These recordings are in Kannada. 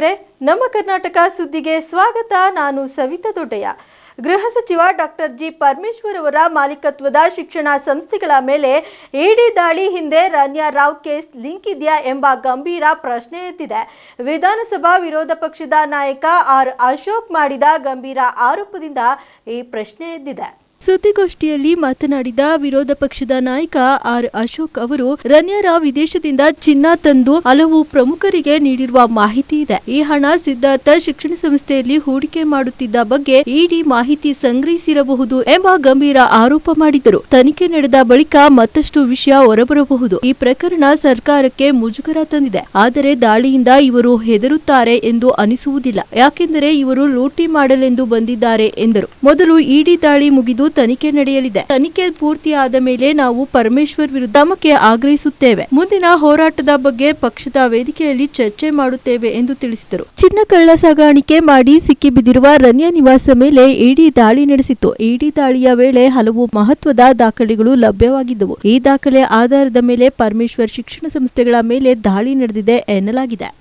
ವೀಕ್ಷಕರೇ, ನಮ್ಮ ಕರ್ನಾಟಕ ಸುದ್ದಿಗೆ ಸ್ವಾಗತ. ನಾನು ಸವಿತಾ ದೊಡ್ಡಯ್ಯ. ಗೃಹ ಸಚಿವ ಡಾಕ್ಟರ್ ಜಿ. ಪರಮೇಶ್ವರ್ ಅವರ ಮಾಲೀಕತ್ವದ ಶಿಕ್ಷಣ ಸಂಸ್ಥೆಗಳ ಮೇಲೆ ಇಡಿ ದಾಳಿ ಹಿಂದೆ ರನ್ಯಾ ರಾವ್ ಕೇಸ್ ಲಿಂಕ್ ಇದೆಯಾ ಎಂಬ ಗಂಭೀರ ಪ್ರಶ್ನೆ ಎತ್ತಿದೆ. ವಿಧಾನಸಭಾ ವಿರೋಧ ಪಕ್ಷದ ನಾಯಕ ಆರ್. ಅಶೋಕ್ ಮಾಡಿದ ಗಂಭೀರ ಆರೋಪದಿಂದ ಈ ಪ್ರಶ್ನೆ ಎದ್ದಿದೆ. ಸುದ್ದಿಗೋಷ್ಠಿಯಲ್ಲಿ ಮಾತನಾಡಿದ ವಿರೋಧ ಪಕ್ಷದ ನಾಯಕ ಆರ್ ಅಶೋಕ್ ಅವರು, ರನ್ಯರ ವಿದೇಶದಿಂದ ಚಿನ್ನ ತಂದು ಹಲವು ಪ್ರಮುಖರಿಗೆ ನೀಡಿರುವ ಮಾಹಿತಿ ಇದೆ. ಈ ಹಣ ಸಿದ್ಧಾರ್ಥ ಶಿಕ್ಷಣ ಸಂಸ್ಥೆಯಲ್ಲಿ ಹೂಡಿಕೆ ಮಾಡುತ್ತಿದ್ದ ಬಗ್ಗೆ ಇಡಿ ಮಾಹಿತಿ ಸಂಗ್ರಹಿಸಿರಬಹುದು ಎಂಬ ಗಂಭೀರ ಆರೋಪ ಮಾಡಿದರು. ತನಿಖೆ ನಡೆದ ಬಳಿಕ ಮತ್ತಷ್ಟು ವಿಷಯ ಹೊರಬರಬಹುದು. ಈ ಪ್ರಕರಣ ಸರ್ಕಾರಕ್ಕೆ ಮುಜುಗರ ತಂದಿದೆ. ಆದರೆ ದಾಳಿಯಿಂದ ಇವರು ಹೆದರುತ್ತಾರೆ ಎಂದು ಅನಿಸುವುದಿಲ್ಲ. ಯಾಕೆಂದರೆ ಇವರು ಲೂಟಿ ಮಾಡಲೆಂದು ಬಂದಿದ್ದಾರೆ ಎಂದರು. ಮೊದಲು ಇಡಿ ದಾಳಿ ಮುಗಿದು ತನಿಖೆ ನಡೆಯಲಿದೆ. ತನಿಖೆ ಪೂರ್ತಿಯಾದ ಮೇಲೆ ನಾವು ಪರಮೇಶ್ವರ್ ವಿರುದ್ಧ ಕ್ರಮಕ್ಕೆ ಆಗ್ರಹಿಸುತ್ತೇವೆ. ಮುಂದಿನ ಹೋರಾಟದ ಬಗ್ಗೆ ಪಕ್ಷದ ವೇದಿಕೆಯಲ್ಲಿ ಚರ್ಚೆ ಮಾಡುತ್ತೇವೆ ಎಂದು ತಿಳಿಸಿದರು. ಚಿನ್ನ ಕಳ್ಳ ಸಾಗಾಣಿಕೆ ಮಾಡಿ ಸಿಕ್ಕಿಬಿದ್ದಿರುವ ರನ್ಯ ನಿವಾಸ ಮೇಲೆ ಇಡಿ ದಾಳಿ ನಡೆಸಿತ್ತು. ಇಡಿ ದಾಳಿಯ ವೇಳೆ ಹಲವು ಮಹತ್ವದ ದಾಖಲೆಗಳು ಲಭ್ಯವಾಗಿದ್ದವು. ಈ ದಾಖಲೆ ಆಧಾರದ ಮೇಲೆ ಪರಮೇಶ್ವರ್ ಶಿಕ್ಷಣ ಸಂಸ್ಥೆಗಳ ಮೇಲೆ ದಾಳಿ ನಡೆದಿದೆ ಎನ್ನಲಾಗಿದೆ.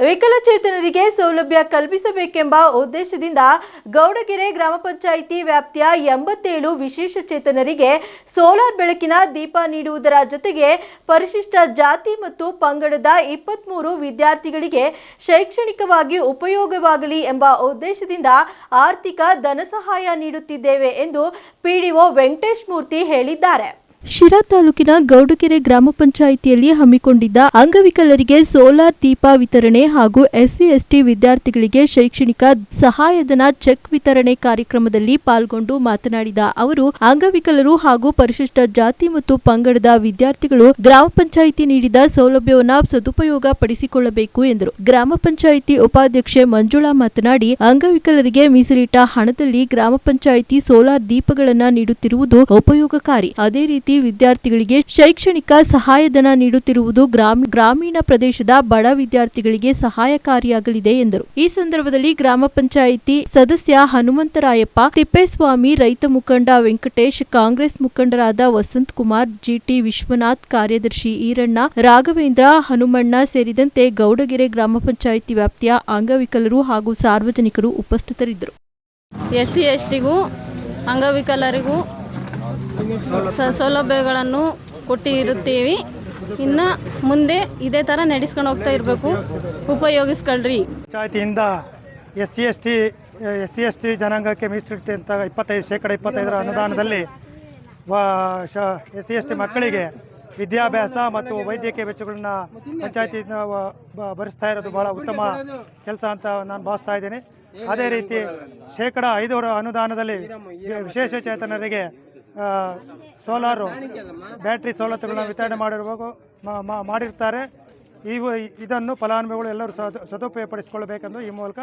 ವಿಕಲಚೇತನರಿಗೆ ಸೌಲಭ್ಯ ಕಲ್ಪಿಸಬೇಕೆಂಬ ಉದ್ದೇಶದಿಂದ ಗೌಡಗೆರೆ ಗ್ರಾಮ ಪಂಚಾಯಿತಿ ವ್ಯಾಪ್ತಿಯ ಎಂಬತ್ತೇಳು ವಿಶೇಷ ಚೇತನರಿಗೆ ಸೋಲಾರ್ ಬೆಳಕಿನ ದೀಪ ನೀಡುವುದರ ಜೊತೆಗೆ ಪರಿಶಿಷ್ಟ ಜಾತಿ ಮತ್ತು ಪಂಗಡದ ಇಪ್ಪತ್ಮೂರು ವಿದ್ಯಾರ್ಥಿಗಳಿಗೆ ಶೈಕ್ಷಣಿಕವಾಗಿ ಉಪಯೋಗವಾಗಲಿ ಎಂಬ ಉದ್ದೇಶದಿಂದ ಆರ್ಥಿಕ ಧನಸಹಾಯ ನೀಡುತ್ತಿದ್ದೇವೆ ಎಂದು ಪಿಡಿಒ ವೆಂಕಟೇಶ್ ಮೂರ್ತಿ ಹೇಳಿದ್ದಾರೆ. ಶಿರಾ ತಾಲೂಕಿನ ಗೌಡಕೆರೆ ಗ್ರಾಮ ಪಂಚಾಯಿತಿಯಲ್ಲಿ ಹಮ್ಮಿಕೊಂಡಿದ್ದ ಅಂಗವಿಕಲರಿಗೆ ಸೋಲಾರ್ ದೀಪ ವಿತರಣೆ ಹಾಗೂ ಎಸ್ಸಿ, ಎಸ್ಟಿ ವಿದ್ಯಾರ್ಥಿಗಳಿಗೆ ಶೈಕ್ಷಣಿಕ ಸಹಾಯಧನ ಚೆಕ್ ವಿತರಣೆ ಕಾರ್ಯಕ್ರಮದಲ್ಲಿ ಪಾಲ್ಗೊಂಡು ಮಾತನಾಡಿದ ಅವರು, ಅಂಗವಿಕಲರು ಹಾಗೂ ಪರಿಶಿಷ್ಟ ಜಾತಿ ಮತ್ತು ಪಂಗಡದ ವಿದ್ಯಾರ್ಥಿಗಳು ಗ್ರಾಮ ಪಂಚಾಯಿತಿ ನೀಡಿದ ಸೌಲಭ್ಯವನ್ನು ಸದುಪಯೋಗ ಪಡಿಸಿಕೊಳ್ಳಬೇಕು ಎಂದರು. ಗ್ರಾಮ ಪಂಚಾಯಿತಿ ಉಪಾಧ್ಯಕ್ಷೆ ಮಂಜುಳಾ ಮಾತನಾಡಿ, ಅಂಗವಿಕಲರಿಗೆ ಮೀಸಲಿಟ್ಟ ಹಣದಲ್ಲಿ ಗ್ರಾಮ ಪಂಚಾಯಿತಿ ಸೋಲಾರ್ ದೀಪಗಳನ್ನು ನೀಡುತ್ತಿರುವುದು ಉಪಯೋಗಕಾರಿ. ಅದೇ ರೀತಿ ವಿದ್ಯಾರ್ಥಿಗಳಿಗೆ ಶೈಕ್ಷಣಿಕ ಸಹಾಯಧನ ನೀಡುತ್ತಿರುವುದು ಗ್ರಾಮ ಗ್ರಾಮೀಣ ಪ್ರದೇಶದ ಬಡ ವಿದ್ಯಾರ್ಥಿಗಳಿಗೆ ಸಹಾಯಕಾರಿಯಾಗಲಿದೆ ಎಂದರು. ಈ ಸಂದರ್ಭದಲ್ಲಿ ಗ್ರಾಮ ಪಂಚಾಯಿತಿ ಸದಸ್ಯ ಹನುಮಂತರಾಯಪ್ಪ, ತಿಪ್ಪೇಸ್ವಾಮಿ ರೈತ ಮುಖಂಡ ವೆಂಕಟೇಶ್, ಕಾಂಗ್ರೆಸ್ ಮುಖಂಡರಾದ ವಸಂತ್ ಕುಮಾರ್, ಜಿಟಿ ವಿಶ್ವನಾಥ್, ಕಾರ್ಯದರ್ಶಿ ಈರಣ್ಣ, ರಾಘವೇಂದ್ರ, ಹನುಮಣ್ಣ ಸೇರಿದಂತೆ ಗೌಡಗೆರೆ ಗ್ರಾಮ ಪಂಚಾಯಿತಿ ವ್ಯಾಪ್ತಿಯ ಅಂಗವಿಕಲರು ಹಾಗೂ ಸಾರ್ವಜನಿಕರು ಉಪಸ್ಥಿತರಿದ್ದರು. ಎಸ್ ಸಿ ಟಿಗೂ ಅಂಗವಿಕಲರಿಗೂ ಸ ಸೌಲಭ್ಯಗಳನ್ನು ಕೊಟ್ಟಿರುತ್ತೀವಿ. ಇನ್ನು ಮುಂದೆ ಇದೇ ಥರ ನಡೆಸ್ಕೊಂಡು ಹೋಗ್ತಾ ಇರಬೇಕು. ಉಪಯೋಗಿಸ್ಕೊಳ್ರಿ. ಪಂಚಾಯತಿಯಿಂದ S C S T, S C S T ಜನಾಂಗಕ್ಕೆ ಮೀಸಲಿಟ್ಟಂಥ ಇಪ್ಪತ್ತೈದು ಶೇಕಡ ಇಪ್ಪತ್ತೈದರ ಅನುದಾನದಲ್ಲಿ ಶ, ಎಸ್ ಸಿ ಎಸ್ ಟಿ ಮಕ್ಕಳಿಗೆ ವಿದ್ಯಾಭ್ಯಾಸ ಮತ್ತು ವೈದ್ಯಕೀಯ ವೆಚ್ಚಗಳನ್ನ ಪಂಚಾಯತಿಯಿಂದ ಭರಿಸ್ತಾ ಇರೋದು ಭಾಳ ಉತ್ತಮ ಕೆಲಸ ಅಂತ ನಾನು ಭಾವಿಸ್ತಾ ಇದ್ದೀನಿ. ಅದೇ ರೀತಿ ಶೇಕಡ ಐದರ ಅನುದಾನದಲ್ಲಿ ವಿಶೇಷ ಚೇತನರಿಗೆ ಸೋಲಾರು ಬ್ಯಾಟ್ರಿ ಸೌಲತ್ತುಗಳನ್ನ ವಿತರಣೆ ಮಾಡಿರುವಾಗ ಮಾಡಿರ್ತಾರೆ. ಇವು ಇದನ್ನು ಫಲಾನುಭವಿಗಳು ಎಲ್ಲರೂ ಸದು, ಸದುಪಯೋಗಪಡಿಸಿಕೊಳ್ಳಬೇಕೆಂದು ಈ ಮೂಲಕ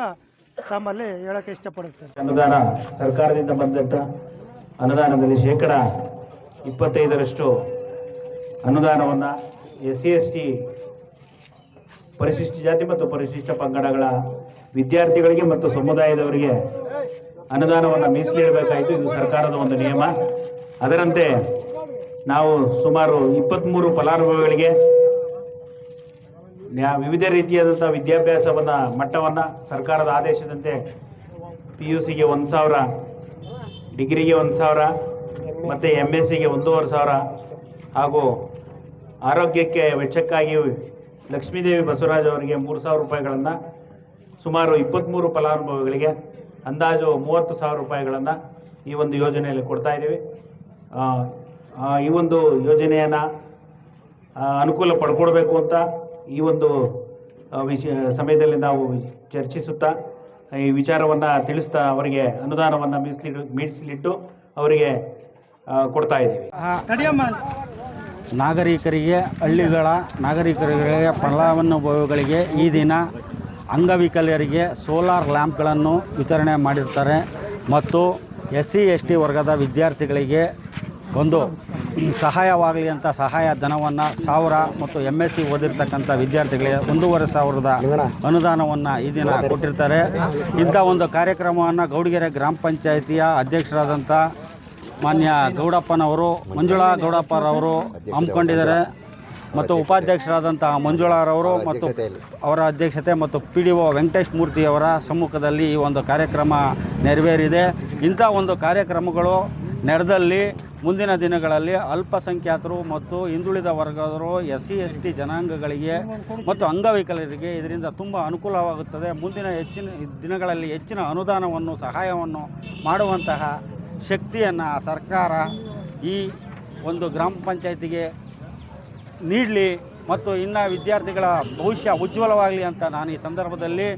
ತಮ್ಮಲ್ಲಿ ಹೇಳಕ್ಕೆ ಇಷ್ಟಪಡುತ್ತೇನೆ. ಅನುದಾನ ಸರ್ಕಾರದಿಂದ ಬಂದಂಥ ಅನುದಾನದಲ್ಲಿ ಶೇಕಡ ಇಪ್ಪತ್ತೈದರಷ್ಟು ಅನುದಾನವನ್ನು ಎಸ್ ಸಿ ಎಸ್ ಟಿ ಪರಿಶಿಷ್ಟ ಜಾತಿ ಮತ್ತು ಪರಿಶಿಷ್ಟ ಪಂಗಡಗಳ ವಿದ್ಯಾರ್ಥಿಗಳಿಗೆ ಮತ್ತು ಸಮುದಾಯದವರಿಗೆ ಅನುದಾನವನ್ನು ಮೀಸಲಿಡಬೇಕಾಯಿತು. ಇದು ಸರ್ಕಾರದ ಒಂದು ನಿಯಮ. ಅದರಂತೆ ನಾವು ಸುಮಾರು ಇಪ್ಪತ್ತ್ಮೂರು ಫಲಾನುಭವಿಗಳಿಗೆ ವಿವಿಧ ರೀತಿಯಾದಂಥ ವಿದ್ಯಾಭ್ಯಾಸವನ್ನು ಮಟ್ಟವನ್ನು ಸರ್ಕಾರದ ಆದೇಶದಂತೆ ಪಿ ಯು ಸಿಗೆ ಒಂದು ಸಾವಿರ, ಡಿಗ್ರಿಗೆ ಒಂದು ಸಾವಿರ, ಮತ್ತು ಎಂ ಎಸ್ ಸಿಗೆ ಒಂದೂವರೆ ಸಾವಿರ ಹಾಗೂ ಆರೋಗ್ಯಕ್ಕೆ ವೆಚ್ಚಕ್ಕಾಗಿ ಲಕ್ಷ್ಮೀದೇವಿ ಬಸವರಾಜ್ ಅವರಿಗೆ ಮೂರು ಸಾವಿರ ರೂಪಾಯಿಗಳನ್ನು ಸುಮಾರು ಇಪ್ಪತ್ತ್ಮೂರು ಫಲಾನುಭವಿಗಳಿಗೆ ಅಂದಾಜು ಮೂವತ್ತು ಸಾವಿರ ರೂಪಾಯಿಗಳನ್ನು ಈ ಒಂದು ಯೋಜನೆಯಲ್ಲಿ ಕೊಡ್ತಾ ಇದ್ದೀವಿ. ಈ ಒಂದು ಯೋಜನೆಯನ್ನು ಅನುಕೂಲ ಪಡ್ಕೊಳ್ಬೇಕು ಅಂತ ಈ ಒಂದು ವಿಷ ವಿಷಯ ಸಮಯದಲ್ಲಿ ನಾವು ಚರ್ಚಿಸುತ್ತಾ ಈ ವಿಚಾರವನ್ನು ತಿಳಿಸ್ತಾ ಅವರಿಗೆ ಅನುದಾನವನ್ನು ಮೀಸಲಿ ಮೀಸಲಿಟ್ಟು ಅವರಿಗೆ ಕೊಡ್ತಾ ಇದ್ದೀವಿ. ನಾಗರಿಕರಿಗೆ ಹಳ್ಳಿಗಳ ನಾಗರಿಕರಿಗೆ ಫಲಾನುಭವಿಗಳಿಗೆ ಈ ದಿನ ಅಂಗವಿಕಲರಿಗೆ ಸೋಲಾರ್ ಲ್ಯಾಂಪ್ಗಳನ್ನು ವಿತರಣೆ ಮಾಡಿರ್ತಾರೆ ಮತ್ತು ಎಸ್ ಸಿ ಎಸ್ ಟಿ ವರ್ಗದ ವಿದ್ಯಾರ್ಥಿಗಳಿಗೆ ಒಂದು ಸಹಾಯವಾಗಲಿ ಅಂತ ಸಹಾಯ ಧನವನ್ನು ಸಾವಿರ ಮತ್ತು ಎಂ ಎಸ್ ಸಿ ಓದಿರ್ತಕ್ಕಂಥ ವಿದ್ಯಾರ್ಥಿಗಳಿಗೆ ಒಂದೂವರೆ ಸಾವಿರದ ಅನುದಾನವನ್ನು ಈ ದಿನ ಕೊಟ್ಟಿರ್ತಾರೆ. ಇಂಥ ಒಂದು ಕಾರ್ಯಕ್ರಮವನ್ನು ಗೌಡಗೆರೆ ಗ್ರಾಮ ಪಂಚಾಯಿತಿಯ ಅಧ್ಯಕ್ಷರಾದಂಥ ಮಾನ್ಯ ಗೌಡಪ್ಪನವರು ಮಂಜುಳಾ ಗೌಡಪ್ಪರವರು ಹಮ್ಮಿಕೊಂಡಿದ್ದಾರೆ. ಮತ್ತು ಉಪಾಧ್ಯಕ್ಷರಾದಂತಹ ಮಂಜುಳಾರವರು ಮತ್ತು ಅವರ ಅಧ್ಯಕ್ಷತೆ ಮತ್ತು ಪಿ ಡಿ ಒ ವೆಂಕಟೇಶ್ ಮೂರ್ತಿಯವರ ಸಮ್ಮುಖದಲ್ಲಿ ಈ ಒಂದು ಕಾರ್ಯಕ್ರಮ ನೆರವೇರಿದೆ. ಇಂಥ ಒಂದು ಕಾರ್ಯಕ್ರಮಗಳು ನಡೆದಲ್ಲಿ ಮುಂದಿನ ದಿನಗಳಲ್ಲಿ ಅಲ್ಪಸಂಖ್ಯಾತರು ಮತ್ತು ಹಿಂದುಳಿದ ವರ್ಗದವರು ಎಸ್ ಸಿ ಎಸ್ ಟಿ ಜನಾಂಗಗಳಿಗೆ ಮತ್ತು ಅಂಗವಿಕಲರಿಗೆ ಇದರಿಂದ ತುಂಬ ಅನುಕೂಲವಾಗುತ್ತದೆ. ಮುಂದಿನ ಹೆಚ್ಚಿನ ದಿನಗಳಲ್ಲಿ ಹೆಚ್ಚಿನ ಅನುದಾನವನ್ನು, ಸಹಾಯವನ್ನು ಮಾಡುವಂತಹ ಶಕ್ತಿಯನ್ನು ಸರ್ಕಾರ ಈ ಒಂದು ಗ್ರಾಮ ಪಂಚಾಯತಿಗೆ ನೀಡಲಿ ಮತ್ತು ಇನ್ನು ವಿದ್ಯಾರ್ಥಿಗಳ ಭವಿಷ್ಯ ಉಜ್ವಲವಾಗಲಿ ಅಂತ ನಾನು ಈ ಸಂದರ್ಭದಲ್ಲಿ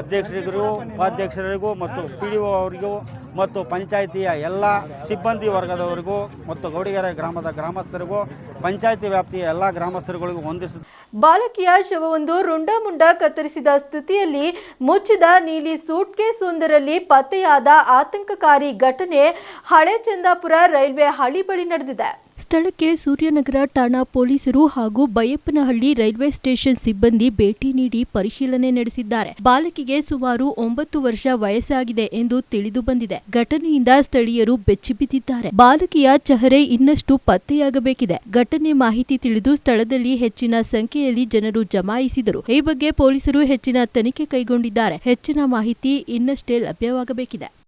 ಅಧ್ಯಕ್ಷರಿಗೂ, ಉಪಾಧ್ಯಕ್ಷರಿಗೂ ಮತ್ತು ಪಿ ಡಿ ಒ ಅವರಿಗೂ ಮತ್ತು ಪಂಚಾಯಿತಿಯ ಎಲ್ಲ ಸಿಬ್ಬಂದಿ ವರ್ಗದವರಿಗೂ ಮತ್ತು ಗೌಡಿಗೆರೆ ಗ್ರಾಮದ ಗ್ರಾಮಸ್ಥರಿಗೂ, ಪಂಚಾಯಿತಿ ವ್ಯಾಪ್ತಿಯ ಎಲ್ಲ ಗ್ರಾಮಸ್ಥರುಗಳಿಗೂ ಹೊಂದಿಸ ಬಾಲಕಿಯ ಶವವೊಂದು ರುಂಡಮುಂಡ ಕತ್ತರಿಸಿದ ಸ್ಥಿತಿಯಲ್ಲಿ ಮುಚ್ಚಿದ ನೀಲಿ ಸೂಟ್ಕೇಸ್ ಒಂದರಲ್ಲಿ ಪತ್ತೆಯಾದ ಆತಂಕಕಾರಿ ಘಟನೆ ಹಳೆ ಚಂದಾಪುರ ರೈಲ್ವೆ ಹಳಿ ಬಳಿ ನಡೆದಿದೆ. ಸ್ಥಳಕ್ಕೆ ಸೂರ್ಯನಗರ, ಠಾಣಾ ಪೊಲೀಸರು ಹಾಗೂ ಬೈಯಪ್ಪನಹಳ್ಳಿ ರೈಲ್ವೆ ಸ್ಟೇಷನ್ ಸಿಬ್ಬಂದಿ ಭೇಟಿ ನೀಡಿ ಪರಿಶೀಲನೆ ನಡೆಸಿದ್ದಾರೆ. ಬಾಲಕಿಗೆ ಸುಮಾರು ಒಂಬತ್ತು ವರ್ಷ ವಯಸ್ಸಾಗಿದೆ ಎಂದು ತಿಳಿದು ಬಂದಿದೆ. ಘಟನೆಯಿಂದ ಸ್ಥಳೀಯರು ಬೆಚ್ಚಿಬಿದ್ದಿದ್ದಾರೆ. ಬಾಲಕಿಯ ಚಹರೆ ಇನ್ನಷ್ಟು ಪತ್ತೆಯಾಗಬೇಕಿದೆ. ಘಟನೆ ಮಾಹಿತಿ ತಿಳಿದು ಸ್ಥಳದಲ್ಲಿ ಹೆಚ್ಚಿನ ಸಂಖ್ಯೆಯಲ್ಲಿ ಜನರು ಜಮಾಯಿಸಿದರು. ಈ ಬಗ್ಗೆ ಪೊಲೀಸರು ಹೆಚ್ಚಿನ ತನಿಖೆ ಕೈಗೊಂಡಿದ್ದಾರೆ. ಹೆಚ್ಚಿನ ಮಾಹಿತಿ ಇನ್ನಷ್ಟೇ ಲಭ್ಯವಾಗಬೇಕಿದೆ.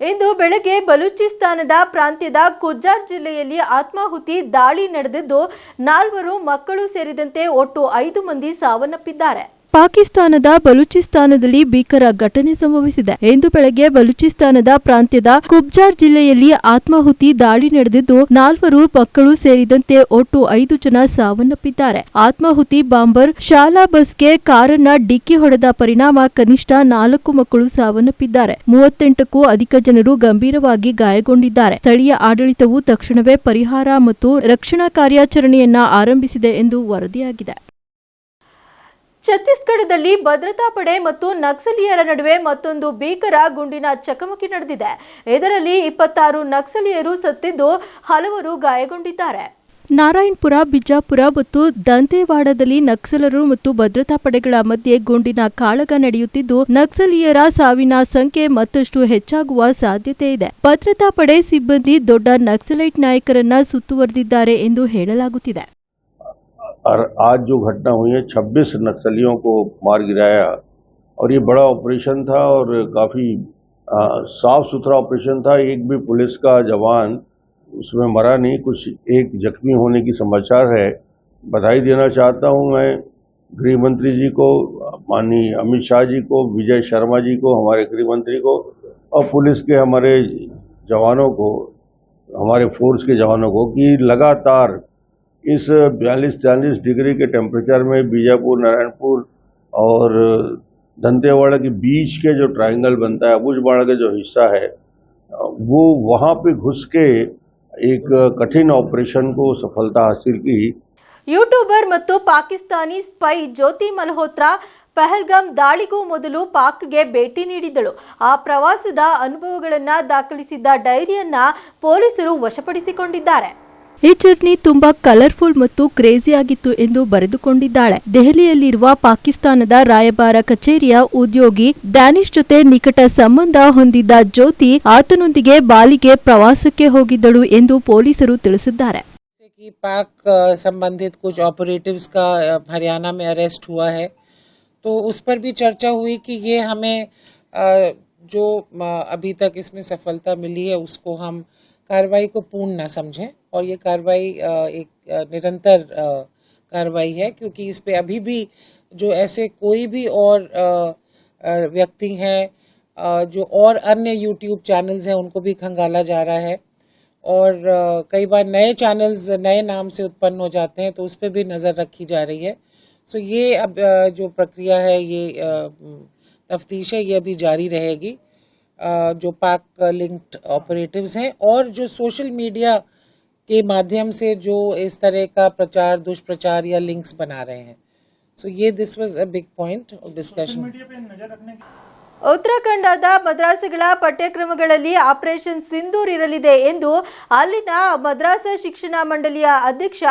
ಇಂದು ಬೆಳಗ್ಗೆ ಬಲೂಚಿಸ್ತಾನದ ಪ್ರಾಂತ್ಯದ ಕುಜ್ಜಾರ್ ಜಿಲ್ಲೆಯಲ್ಲಿ ಆತ್ಮಾಹುತಿ ದಾಳಿ ನಡೆದಿದ್ದು ನಾಲ್ವರು ಮಕ್ಕಳು ಸೇರಿದಂತೆ ಒಟ್ಟು ಐದು ಮಂದಿ ಸಾವನ್ನಪ್ಪಿದ್ದಾರೆ. ಪಾಕಿಸ್ತಾನದ ಬಲೂಚಿಸ್ತಾನದಲ್ಲಿ ಭೀಕರ ಘಟನೆ ಸಂಭವಿಸಿದೆ. ಇಂದು ಬೆಳಗ್ಗೆ ಬಲೂಚಿಸ್ತಾನದ ಪ್ರಾಂತ್ಯದ ಕುಬ್ಜಾರ್ ಜಿಲ್ಲೆಯಲ್ಲಿ ಆತ್ಮಾಹುತಿ ದಾಳಿ ನಡೆದಿದ್ದು, ನಾಲ್ವರು ಮಕ್ಕಳು ಸೇರಿದಂತೆ ಒಟ್ಟು ಐದು ಜನ ಸಾವನ್ನಪ್ಪಿದ್ದಾರೆ. ಆತ್ಮಾಹುತಿ ಬಾಂಬರ್ ಶಾಲಾ ಬಸ್ಗೆ ಕಾರನ್ನ ಡಿಕ್ಕಿ ಹೊಡೆದ ಪರಿಣಾಮ ಕನಿಷ್ಠ ನಾಲ್ಕು ಮಕ್ಕಳು ಸಾವನ್ನಪ್ಪಿದ್ದಾರೆ. ಮೂವತ್ತೆಂಟಕ್ಕೂ ಅಧಿಕ ಜನರು ಗಂಭೀರವಾಗಿ ಗಾಯಗೊಂಡಿದ್ದಾರೆ. ಸ್ಥಳೀಯ ಆಡಳಿತವು ತಕ್ಷಣವೇ ಪರಿಹಾರ ಮತ್ತು ರಕ್ಷಣಾ ಕಾರ್ಯಾಚರಣೆಯನ್ನ ಆರಂಭಿಸಿದೆ ಎಂದು ವರದಿಯಾಗಿದೆ. ಛತ್ತೀಸ್ಗಢದಲ್ಲಿ ಭದ್ರತಾ ಪಡೆ ಮತ್ತು ನಕ್ಸಲೀಯರ ನಡುವೆ ಮತ್ತೊಂದು ಭೀಕರ ಗುಂಡಿನ ಚಕಮಕಿ ನಡೆದಿದೆ. ಇದರಲ್ಲಿ ಇಪ್ಪತ್ತಾರು ನಕ್ಸಲೀಯರು ಸತ್ತಿದ್ದು ಹಲವರು ಗಾಯಗೊಂಡಿದ್ದಾರೆ. ನಾರಾಯಣಪುರ, ಬಿಜಾಪುರ ಮತ್ತು ದಂತೇವಾಡದಲ್ಲಿ ನಕ್ಸಲರು ಮತ್ತು ಭದ್ರತಾ ಪಡೆಗಳ ಮಧ್ಯೆ ಗುಂಡಿನ ಕಾಳಗ ನಡೆಯುತ್ತಿದ್ದು, ನಕ್ಸಲೀಯರ ಸಾವಿನ ಸಂಖ್ಯೆ ಮತ್ತಷ್ಟು ಹೆಚ್ಚಾಗುವ ಸಾಧ್ಯತೆ ಇದೆ. ಭದ್ರತಾ ಪಡೆ ಸಿಬ್ಬಂದಿ ದೊಡ್ಡ ನಕ್ಸಲೈಟ್ ನಾಯಕರನ್ನ ಸುತ್ತುವರೆದಿದ್ದಾರೆ ಎಂದು ಹೇಳಲಾಗುತ್ತಿದೆ. और आज जो घटना हुई है 26 नक्सलियों को मार गिराया और ये बड़ा ऑपरेशन था और काफ़ी साफ़ सुथरा ऑपरेशन था। एक भी पुलिस का जवान उसमें मरा नहीं। कुछ एक जख्मी होने की समाचार है। बधाई देना चाहता हूँ मैं गृह मंत्री जी को, माननीय अमित शाह जी को, विजय शर्मा जी को, हमारे गृह मंत्री को और पुलिस के हमारे जवानों को, हमारे फोर्स के जवानों को कि लगातार इस 42-43 डिग्री के टेम्परेचर में बीजापुर नारायणपुर और दंतेवाड़ा के बीच के जो ट्रायंगल बनता है अबुजबाड़ा का जो हिस्सा है वो वहाँ पे घुस के एक कठिन ऑपरेशन को सफलता हासिल की ಯೂಟ್ಯೂಬರ್ ಮತ್ತು ಪಾಕಿಸ್ತಾನಿ ಸ್ಪೈ ಜ್ಯೋತಿ ಮಲ್ಹೋತ್ರಾ ಪಹಲ್ಗಾಮ್ ದಾಳಿಗೂ ಮೊದಲು ಪಾಕ್ಗೆ ಭೇಟಿ ನೀಡಿದ್ದಳು ಆ ಪ್ರವಾಸದ ಅನುಭವಗಳನ್ನ ದಾಖಲಿಸಿದ್ದ ಡೈರಿಯನ್ನ ಪೊಲೀಸರು ವಶಪಡಿಸಿಕೊಂಡಿದ್ದಾರೆ ಈ ಜರ್ನಿ ತುಂಬಾ ಕಲರ್ಫುಲ್ ಮತ್ತು ಕ್ರೇಜಿ ಆಗಿತ್ತು ಎಂದು ಬರೆದುಕೊಂಡಿದ್ದಾಳೆ ದೆಹಲಿಯಲ್ಲಿರುವ ಪಾಕಿಸ್ತಾನದ ರಾಯಭಾರ ಕಚೇರಿಯ ಉದ್ಯೋಗಿ ಡ್ಯಾನಿಶ್ ಜೊತೆ ನಿಕಟ ಸಂಬಂಧ ಹೊಂದಿದ್ದ ಜ್ಯೋತಿ ಆತನೊಂದಿಗೆ ಬಾಲಿಗೆ ಪ್ರವಾಸಕ್ಕೆ ಹೋಗಿದ್ದಳು ಎಂದು ಪೊಲೀಸರು ತಿಳಿಸಿದ್ದಾರೆ जैसे कि पाक अ, संबंधित कुछ ऑपरेटिव्स का अ, हरियाणा में अरेस्ट हुआ है तो उस पर भी चर्चा हुई कि ये हमें अ, जो अ, अभी तक इसमें सफलता मिली है उसको हम कार्रवाई को पूर्ण ना समझें, और ये कार्रवाई एक निरंतर कार्रवाई है, क्योंकि इस पे अभी भी जो ऐसे कोई भी और व्यक्ति हैं जो और अन्य यूट्यूब चैनल्स हैं, उनको भी खंगाला जा रहा है, और कई बार नए चैनल्स नए नाम से उत्पन्न हो जाते हैं तो उस पर भी नज़र रखी जा रही है। सो ये अब जो प्रक्रिया है, ये तफ्तीश है, ये अभी जारी रहेगी। जो पाक लिंक्ड ऑपरेटिव्स हैं और जो सोशल मीडिया के माध्यम से जो इस तरह का प्रचार दुष्प्रचार या लिंक्स बना रहे हैं सो ये this was a big point of discussion ಉತ್ತರಾಖಂಡದ ಮದ್ರಾಸುಗಳ ಪಠ್ಯಕ್ರಮಗಳಲ್ಲಿ ಆಪರೇಷನ್ ಸಿಂಧೂರ್ ಇರಲಿದೆ ಎಂದು ಅಲ್ಲಿನ ಮದ್ರಾಸ ಶಿಕ್ಷಣ ಮಂಡಳಿಯ ಅಧ್ಯಕ್ಷ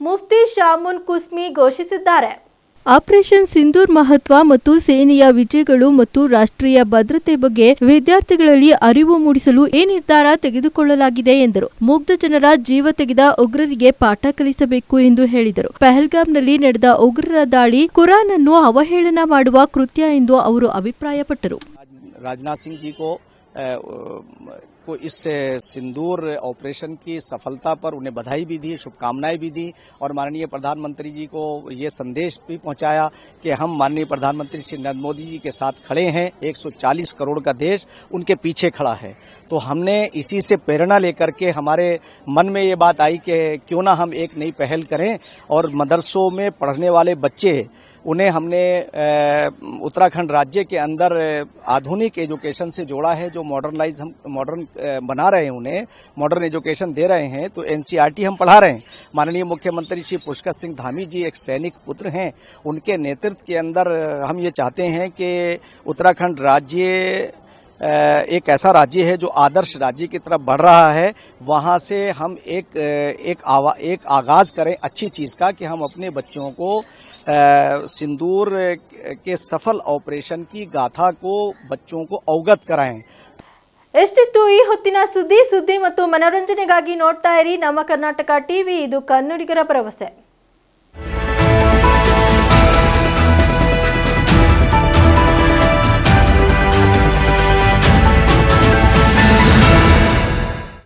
ಮುಫ್ತಿ ಶಾಮುನ್ ಕುಸ್ಮಿ ಘೋಷಿಸಿದ್ದಾರೆ ಆಪರೇಷನ್ ಸಿಂಧೂರ್ ಮಹತ್ವ ಮತ್ತು ಸೇನೆಯ ವಿಜಯಗಳು ಮತ್ತು ರಾಷ್ಟ್ರೀಯ ಭದ್ರತೆ ಬಗ್ಗೆ ವಿದ್ಯಾರ್ಥಿಗಳಲ್ಲಿ ಅರಿವು ಮೂಡಿಸಲು ಈ ನಿರ್ಧಾರ ತೆಗೆದುಕೊಳ್ಳಲಾಗಿದೆ ಎಂದರು. ಮುಗ್ಧ ಜನರ ಜೀವ ತೆಗೆದ ಉಗ್ರರಿಗೆ ಪಾಠ ಕಲಿಸಬೇಕು ಎಂದು ಹೇಳಿದರು. ಪೆಹಲ್ಗಾಮ್ನಲ್ಲಿ ನಡೆದ ಉಗ್ರರ ದಾಳಿ ಕುರಾನ್ ಅನ್ನು ಅವಹೇಳನ ಮಾಡುವ ಕೃತ್ಯ ಎಂದು ಅವರು ಅಭಿಪ್ರಾಯಪಟ್ಟರು. को इस सिंदूर ऑपरेशन की सफलता पर उन्हें बधाई भी दी, शुभकामनाएँ भी दी और माननीय प्रधानमंत्री जी को ये संदेश भी पहुँचाया कि हम माननीय प्रधानमंत्री श्री नरेंद्र मोदी जी के साथ खड़े हैं 140 करोड़ का देश उनके पीछे खड़ा है। तो हमने इसी से प्रेरणा लेकर के हमारे मन में ये बात आई कि क्यों ना हम एक नई पहल करें और मदरसों में पढ़ने वाले बच्चे उन्हें हमने उत्तराखंड राज्य के अंदर आधुनिक एजुकेशन से जोड़ा है जो मॉडर्नाइज हम मॉडर्न बना रहे हैं उन्हें मॉडर्न एजुकेशन दे रहे हैं तो एनसीईआरटी हम पढ़ा रहे हैं। माननीय मुख्यमंत्री श्री पुष्कर सिंह धामी जी एक सैनिक पुत्र हैं। उनके नेतृत्व के अंदर हम ये चाहते हैं कि उत्तराखंड राज्य एक ऐसा राज्य है जो आदर्श राज्य की तरफ़ बढ़ रहा है। वहाँ से हम एक एक आवा, एक आगाज़ करें अच्छी चीज़ का कि हम अपने बच्चों को सिंदूर के सफल ऑपरेशन की गाथा को बच्चों को अवगत कराएं ಎಷ್ಟಿತ್ತು ಈ ಹೊತ್ತಿನ ಸುದ್ದಿ ಸುದ್ದಿ ಮತ್ತು ಮನೋರಂಜನೆಗಾಗಿ ನೋಡ್ತಾ ಇರಿ ನಮ್ಮ ಕರ್ನಾಟಕ ಟಿವಿ ಇದು ಕನ್ನಡಿಗರ ಭರವಸೆ